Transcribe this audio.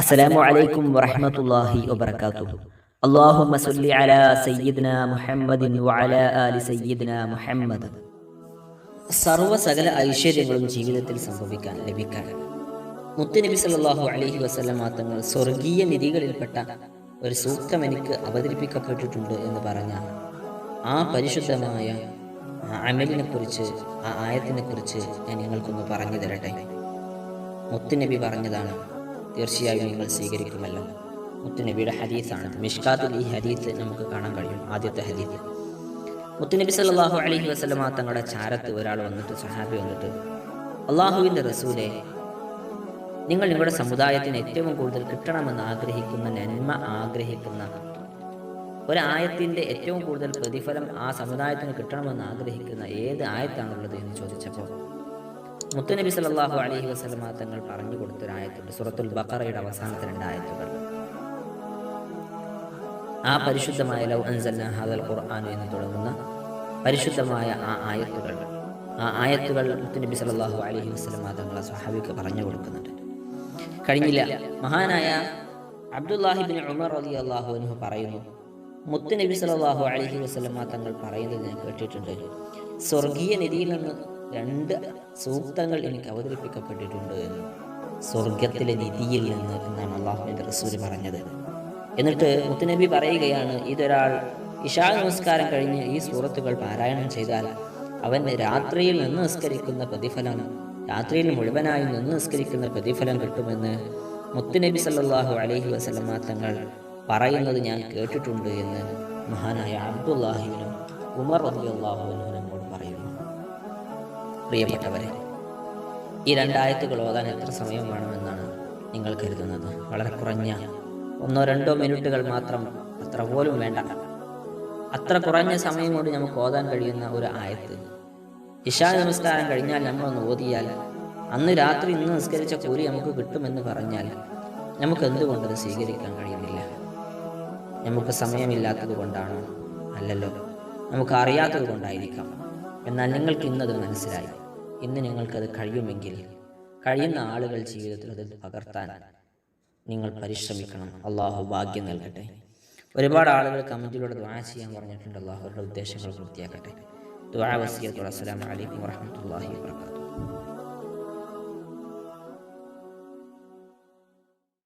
അസ്സലാമു അലൈക്കും വറഹ്മത്തുള്ളാഹി വബറകാതുഹു. അല്ലാഹുമ്മ സല്ലി അലാ സയ്യിദ്ന മുഹമ്മദിൻ വഅലാ ആലി സയ്യിദ്ന മുഹമ്മദ്. സർവ സകല ഐശ്വര്യങ്ങളും ജീവിതത്തിൽ സംഭവിക്കാൻ ലഭിക്കാൻ. മുത്തുനബി സല്ലല്ലാഹു അലൈഹി വസല്ലമ തങ്ങൾ സ്വർഗീയ നിധികളിൽപ്പെട്ട ഒരു സൂക്തം എനിക്ക് അവതരിപ്പിക്കപ്പെട്ടിട്ടുണ്ട് എന്ന് പറഞ്ഞ ആ പരിശുദ്ധമായ അമലിനെ കുറിച്ച് ആ ആയത്തിനെ കുറിച്ച് ഞാൻ നിങ്ങൾക്കൊന്ന് പറഞ്ഞു തരട്ടെ? മുത്തുനബി പറഞ്ഞതാണ് തീർച്ചയായും നിങ്ങൾ സ്വീകരിക്കുമല്ലോ. മുത്തുനബിയുടെ ഹദീസാണ്. മിഷ്കാത്തിൽ ഈ ഹദീസ് നമുക്ക് കാണാൻ കഴിയും. ആദ്യത്തെ ഹദീസ്. മുത്തുനബി സല്ലല്ലാഹു അലൈഹി വസല്ലമ തങ്ങളുടെ ചാരത്ത് ഒരാൾ വന്നിട്ട് സഹാബി വന്നിട്ട് അള്ളാഹുവിന്റെ റസൂലെ നിങ്ങൾ നിങ്ങളുടെ സമുദായത്തിന് ഏറ്റവും കൂടുതൽ കിട്ടണമെന്ന് ആഗ്രഹിക്കുന്ന നന്മ ആഗ്രഹിക്കുന്ന ഒരായത്തിന്റെ ഏറ്റവും കൂടുതൽ പ്രതിഫലം ആ സമുദായത്തിന് കിട്ടണമെന്ന് ആഗ്രഹിക്കുന്ന ഏത് ആയത്താണുള്ളത് എന്ന് ചോദിച്ചപ്പോൾ മുത്തുനബി സല്ലല്ലാഹു അലഹി വസ്ലമ തങ്ങൾ പറഞ്ഞു കൊടുത്തൊരായത്തുണ്ട്. സുറത്തുൽ ബക്കറയുടെ അവസാനത്തെ രണ്ടായത്തുകൾ ആ പരിശുദ്ധമായ ലൗ അൻസൽ ഹാദൽ ഖുർആൻ എന്ന് തുടങ്ങുന്ന പരിശുദ്ധമായ ആ ആയത്തുകൾ. ആ ആയത്തുകൾ മുത്തുനബി സല്ലല്ലാഹു അലഹി വസ്ലമ തങ്ങൾ സ്വഹാബിക്ക് പറഞ്ഞു കൊടുക്കുന്നുണ്ട്. കഴിഞ്ഞില്ല. മഹാനായ അബ്ദുല്ലാഹിബിൻ ഉമർ അലി അള്ളാഹു അൻഹു പറയുന്നു മുത്തുനബി സല്ലല്ലാഹു അലഹി വസ്ലമ തങ്ങൾ പറയുന്നത് ഞാൻ കേട്ടിട്ടുണ്ട്. സ്വർഗീയ നിധിയിൽ നിന്ന് രണ്ട് സൂക്തങ്ങൾ എനിക്ക് അവതരിപ്പിക്കപ്പെട്ടിട്ടുണ്ട് എന്ന് സ്വർഗത്തിലെ നിധിയിൽ നിന്ന് എന്നാണ് അള്ളാഹുവിന്റെ റസൂൽ പറഞ്ഞത്. എന്നിട്ട് മുത്തുനബി പറയുകയാണ് ഇതൊരാൾ ഇഷാ നമസ്കാരം കഴിഞ്ഞ് ഈ സൂറത്തുകൾ പാരായണം ചെയ്താൽ അവൻ രാത്രിയിൽ നിന്ന് നിസ്കരിക്കുന്ന പ്രതിഫലം രാത്രിയിൽ മുഴുവനായി നിന്ന് നിസ്കരിക്കുന്ന പ്രതിഫലം കിട്ടുമെന്ന് മുത്തുനബി സല്ലാഹു അലഹി വസല്ലമ തങ്ങൾ പറയുന്നത് ഞാൻ കേട്ടിട്ടുണ്ട് എന്ന് മഹാനായ അബ്ദുല്ലാഹിബിനും ഉമർ അബ്ദുല്ലാഹുവിനും പ്രിയപ്പെട്ടവരെ ഈ രണ്ടായത്തുകൾ ഓതാൻ എത്ര സമയം വേണമെന്നാണ് നിങ്ങൾ കരുതുന്നത്? വളരെ കുറഞ്ഞ ഒന്നോ രണ്ടോ മിനിറ്റുകൾ മാത്രം അത്ര പോലും വേണ്ട. അത്ര കുറഞ്ഞ സമയം കൊണ്ട് നമുക്ക് ഓതാൻ കഴിയുന്ന ഒരു ആയത്ത്. ഇഷാ നമസ്കാരം കഴിഞ്ഞാൽ നമ്മളൊന്ന് ഓതിയാൽ അന്ന് രാത്രി ഇന്ന് നിസ്കരിച്ച കൂലി നമുക്ക് കിട്ടുമെന്ന് പറഞ്ഞാൽ നമുക്ക് എന്തുകൊണ്ടത് സ്വീകരിക്കാൻ കഴിയുന്നില്ല? നമുക്ക് സമയമില്ലാത്തത് കൊണ്ടാണോ? അല്ലല്ലോ. നമുക്ക് അറിയാത്തത് കൊണ്ടായിരിക്കാം. എന്നാൽ നിങ്ങൾക്ക് ഇന്നത് മനസ്സിലായി. ഇന്ന് നിങ്ങൾക്കത് കഴിയുമെങ്കിൽ കഴിയുന്ന ആളുകൾ ജീവിതത്തിൽ അത് പകർത്താൻ നിങ്ങൾ പരിശ്രമിക്കണം. അള്ളാഹു ഭാഗ്യം നൽകട്ടെ. ഒരുപാട് ആളുകൾ കമന്റിലൂടെ ദ്വാ ചെയ്യാൻ പറഞ്ഞിട്ടുണ്ട്. അള്ളാഹു അവരുടെ ഉദ്ദേശങ്ങൾ പൂർത്തിയാക്കട്ടെ. ദ്വാ വസിയത്തോടെ അസ്സലാം അലൈക്കും വറഹ്മത്തുള്ളാഹി വബറകാതുഹു.